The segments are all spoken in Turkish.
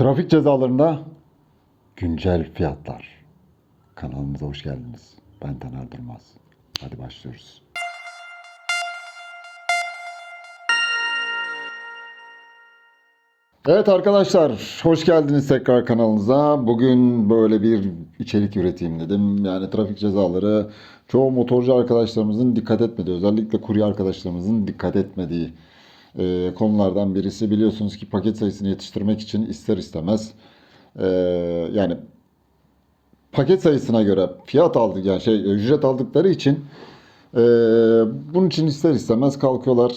Trafik cezalarında güncel fiyatlar. Kanalımıza hoş geldiniz. Ben Taner Durmaz. Hadi başlıyoruz. Evet arkadaşlar, hoş geldiniz tekrar kanalımıza. Bugün böyle bir içerik üreteyim dedim. Yani trafik cezaları çoğu motorcu arkadaşlarımızın dikkat etmediği, özellikle kurye arkadaşlarımızın dikkat etmediği e, konulardan birisi. Biliyorsunuz ki paket sayısını yetiştirmek için ister istemez e, yani paket sayısına göre fiyat aldık yani şey ücret aldıkları için e, bunun için ister istemez kalkıyorlar.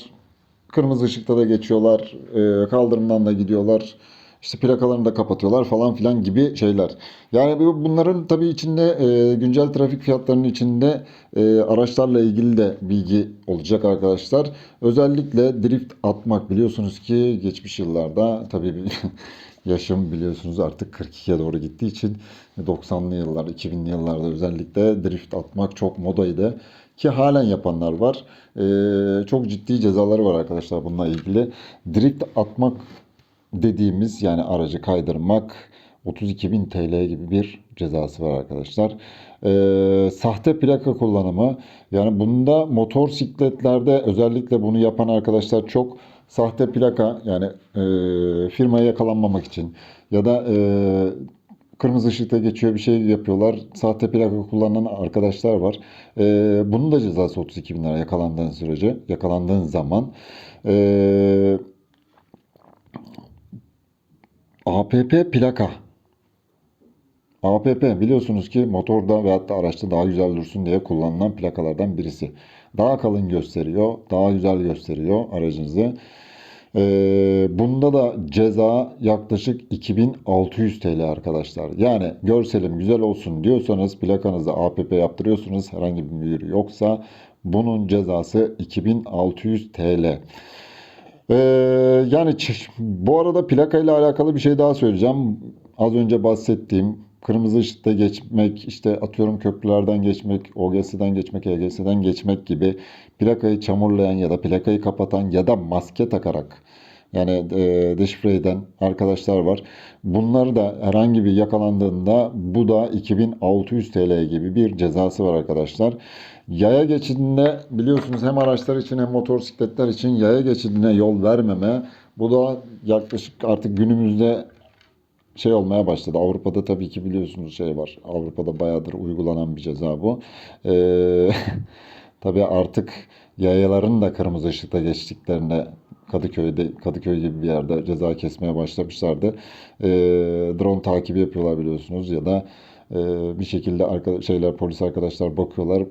Kırmızı ışıkta da geçiyorlar. e, kaldırımdan da gidiyorlar. İşte plakalarını da kapatıyorlar falan filan gibi şeyler. Yani bu- bunların tabii içinde e, güncel trafik fiyatlarının içinde e, araçlarla ilgili de bilgi olacak arkadaşlar. Özellikle drift atmak biliyorsunuz ki geçmiş yıllarda tabii yaşım biliyorsunuz artık 42'ye doğru gittiği için 90'lı yıllar, 2000'li yıllarda özellikle drift atmak çok modaydı. Ki halen yapanlar var. Ee, çok ciddi cezaları var arkadaşlar bununla ilgili. Drift atmak dediğimiz yani aracı kaydırmak 32.000 TL gibi bir cezası var arkadaşlar. Ee, sahte plaka kullanımı yani bunda motosikletlerde özellikle bunu yapan arkadaşlar çok sahte plaka yani e, firmaya yakalanmamak için ya da e, kırmızı ışıkta geçiyor bir şey yapıyorlar. Sahte plaka kullanan arkadaşlar var. Ee, bunun da cezası 32 bin lira yakalandığın sürece, yakalandığın zaman. Ee, APP plaka. APP biliyorsunuz ki motorda veyahut da araçta daha güzel dursun diye kullanılan plakalardan birisi. Daha kalın gösteriyor, daha güzel gösteriyor aracınızı. Ee, bunda da ceza yaklaşık 2600 TL arkadaşlar. Yani görselim güzel olsun diyorsanız plakanızda APP yaptırıyorsunuz herhangi bir mühür yoksa bunun cezası 2600 TL. Ee, yani bu arada plakayla alakalı bir şey daha söyleyeceğim. Az önce bahsettiğim kırmızı ışıkta geçmek, işte atıyorum köprülerden geçmek, OGS'den geçmek, EGS'den geçmek gibi plakayı çamurlayan ya da plakayı kapatan ya da maske takarak yani e, deşifre eden arkadaşlar var. Bunları da herhangi bir yakalandığında bu da 2600 TL gibi bir cezası var arkadaşlar. Yaya geçidinde biliyorsunuz hem araçlar için hem motosikletler için yaya geçidine yol vermeme. Bu da yaklaşık artık günümüzde şey olmaya başladı. Avrupa'da tabii ki biliyorsunuz şey var. Avrupa'da bayağıdır uygulanan bir ceza bu. Ee, tabii artık yayaların da kırmızı ışıkta geçtiklerine Kadıköy'de Kadıköy gibi bir yerde ceza kesmeye başlamışlardı. Ee, drone takibi yapıyorlar biliyorsunuz ya da e, bir şekilde arka, şeyler polis arkadaşlar bakıyorlar.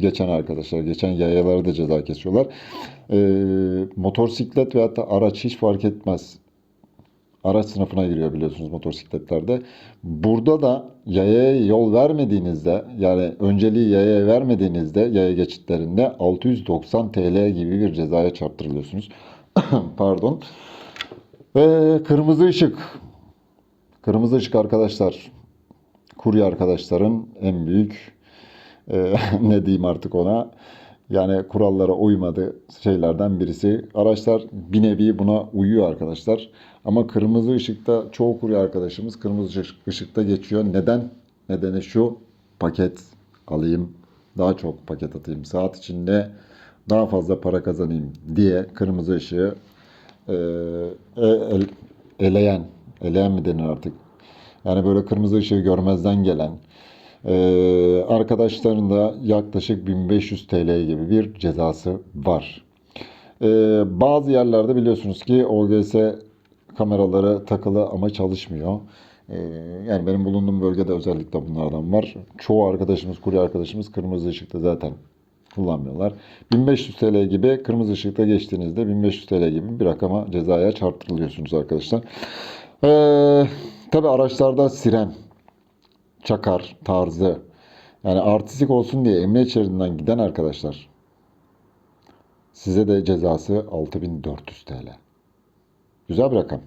Geçen arkadaşlar, geçen yayaları da ceza kesiyorlar. Ee, motosiklet veyahut da araç hiç fark etmez araç sınıfına giriyor biliyorsunuz motosikletlerde. Burada da yayaya yol vermediğinizde yani önceliği yayaya vermediğinizde yaya geçitlerinde 690 TL gibi bir cezaya çarptırılıyorsunuz. Pardon. Ve kırmızı ışık. Kırmızı ışık arkadaşlar. Kurye arkadaşların en büyük e, ne diyeyim artık ona yani kurallara uymadı şeylerden birisi. Araçlar bir nevi buna uyuyor arkadaşlar. Ama kırmızı ışıkta çoğu kurye arkadaşımız kırmızı ışık- ışıkta geçiyor. Neden? Nedeni şu paket alayım daha çok paket atayım saat içinde daha fazla para kazanayım diye kırmızı ışığı e, e- el- eleyen eleyen mi denir artık yani böyle kırmızı ışığı görmezden gelen ee, arkadaşların da yaklaşık 1500 TL gibi bir cezası var. Ee, bazı yerlerde biliyorsunuz ki OGS kameraları takılı ama çalışmıyor. Ee, yani benim bulunduğum bölgede özellikle bunlardan var. Çoğu arkadaşımız, kurye arkadaşımız kırmızı ışıkta zaten kullanmıyorlar. 1500 TL gibi kırmızı ışıkta geçtiğinizde 1500 TL gibi bir rakama cezaya çarptırılıyorsunuz arkadaşlar. Ee, tabii araçlarda siren çakar tarzı yani artistik olsun diye emniyet şeridinden giden arkadaşlar size de cezası 6400 TL. Güzel bir rakam.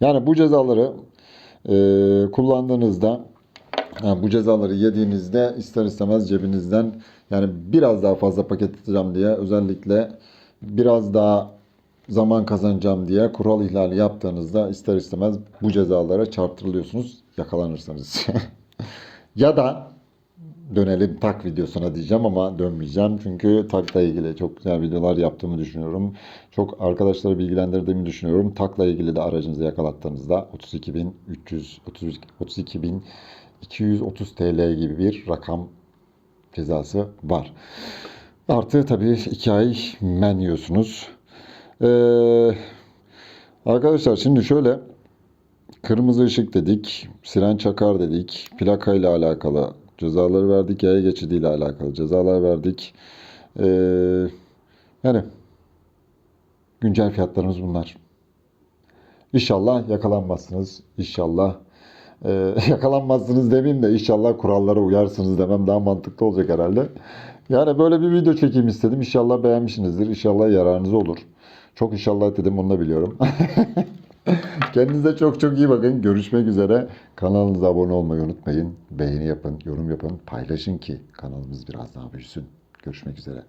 Yani bu cezaları e, kullandığınızda yani bu cezaları yediğinizde ister istemez cebinizden yani biraz daha fazla paket atacağım diye özellikle biraz daha zaman kazanacağım diye kural ihlali yaptığınızda ister istemez bu cezalara çarptırılıyorsunuz yakalanırsanız. ya da dönelim tak videosuna diyeceğim ama dönmeyeceğim. Çünkü takla ilgili çok güzel videolar yaptığımı düşünüyorum. Çok arkadaşları bilgilendirdiğimi düşünüyorum. Takla ilgili de aracınızı yakalattığınızda 32.330 32.230 TL gibi bir rakam cezası var. Artı tabii 2 ay men yiyorsunuz. Ee, arkadaşlar şimdi şöyle kırmızı ışık dedik, siren çakar dedik, plaka ile alakalı cezaları verdik, yaya geçidi ile alakalı cezalar verdik. Ee, yani güncel fiyatlarımız bunlar. İnşallah yakalanmazsınız. İnşallah e, yakalanmazsınız demeyeyim de inşallah kurallara uyarsınız demem daha mantıklı olacak herhalde. Yani böyle bir video çekeyim istedim. İnşallah beğenmişsinizdir. İnşallah yararınız olur. Çok inşallah dedim onu da biliyorum. Kendinize çok çok iyi bakın. Görüşmek üzere. Kanalımıza abone olmayı unutmayın. Beğeni yapın, yorum yapın, paylaşın ki kanalımız biraz daha büyüsün. Görüşmek üzere.